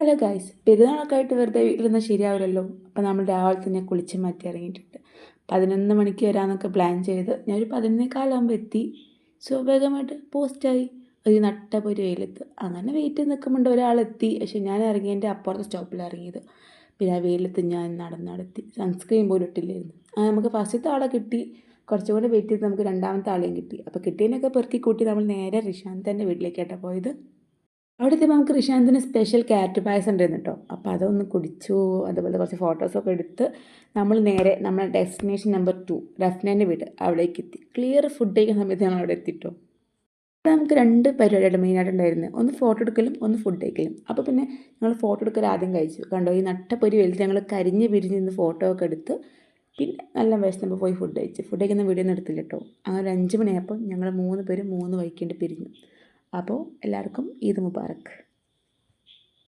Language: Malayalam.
ഹലോ ഗായ്സ് പെരുന്നാളൊക്കെ ആയിട്ട് വെറുതെ വീട്ടിലിരുന്നാൽ ശരിയാവില്ലല്ലോ. അപ്പോൾ നമ്മൾ രാവിലെ തന്നെ കുളിച്ച് മാറ്റി ഇറങ്ങിയിട്ടുണ്ട്. പതിനൊന്ന് മണിക്ക് വരാമെന്നൊക്കെ പ്ലാൻ ചെയ്ത് ഞാനൊരു പതിനൊന്നേക്കാലാകുമ്പോൾ എത്തി. സ്വാഭാവികമായിട്ട് പോസ്റ്റായി ഒരു നട്ടപ്പൊരു വെയിലത്ത്. അങ്ങനെ വെയിറ്റ് നിൽക്കുമ്പോൾ ഒരാളെത്തി. പക്ഷേ ഞാൻ ഇറങ്ങിയതിന്റെ അപ്പുറത്തെ സ്റ്റോപ്പിൽ ഇറങ്ങിയത്. പിന്നെ ആ വെയിലത്ത് ഞാൻ നടന്നെത്തി സൺസ്ക്രീൻ പോലും ഇട്ടില്ലായിരുന്നു. ആ നമുക്ക് ഫസ്റ്റത്തെ ആളെ കിട്ടി. കുറച്ചും കൂടെ വെയിറ്റ് ചെയ്ത് നമുക്ക് രണ്ടാമത്തെ ആളെയും കിട്ടി. അപ്പോൾ കിട്ടിയതിനൊക്കെ പെറുക്കി കൂട്ടി നമ്മൾ നേരെ റിഷാന്ത് തന്നെ വീട്ടിലേക്കായിട്ടാണ് പോയത്. അവിടുത്തെ നമുക്ക് റിഷാന്തിന് സ്പെഷ്യൽ ക്യാരറ്റ് പായസം ഉണ്ടായിരുന്നു കേട്ടോ അപ്പോൾ അതൊന്ന് കുടിച്ചു. അതുപോലെ കുറച്ച് ഫോട്ടോസൊക്കെ എടുത്ത് നമ്മൾ നേരെ നമ്മുടെ ഡെസ്റ്റിനേഷൻ നമ്പർ ടു റഫ്നേന്റെ വീട് അവിടേക്ക് എത്തി. ക്ലിയർ ഫുഡ് കഴിക്കുന്ന സമയത്ത് ഞങ്ങൾ അവിടെ എത്തിട്ടോ അപ്പോൾ നമുക്ക് രണ്ട് പരിപാടിയാണ് മെയിനായിട്ട് ഉണ്ടായിരുന്നത് ഒന്ന് ഫോട്ടോ എടുക്കലും ഒന്ന് ഫുഡ് കഴിക്കലും. അപ്പോൾ പിന്നെ ഞങ്ങൾ ഫോട്ടോ എടുക്കൽ ആദ്യം കഴിച്ചു. കണ്ടോ ഈ നട്ടപ്പൊരി വലിച്ച് ഞങ്ങൾ കരിഞ്ഞ് പിരിഞ്ഞ് നിന്ന് ഫോട്ടോ ഒക്കെ എടുത്ത് പിന്നെ നല്ല വിശന്നപ്പോൾ പോയി ഫുഡ് കഴിച്ചു. ഫുഡ് കഴിക്കുന്ന വീഡിയോ ഒന്നും എടുത്തില്ല കേട്ടോ അങ്ങനെ ഒരു അഞ്ച് മണിയായപ്പോൾ ഞങ്ങൾ മൂന്ന് പേര് മൂന്ന് വൈക്കേണ്ടി പിരിഞ്ഞു. അപ്പോൾ എല്ലാവർക്കും ഈദ് മുബാറക്ക്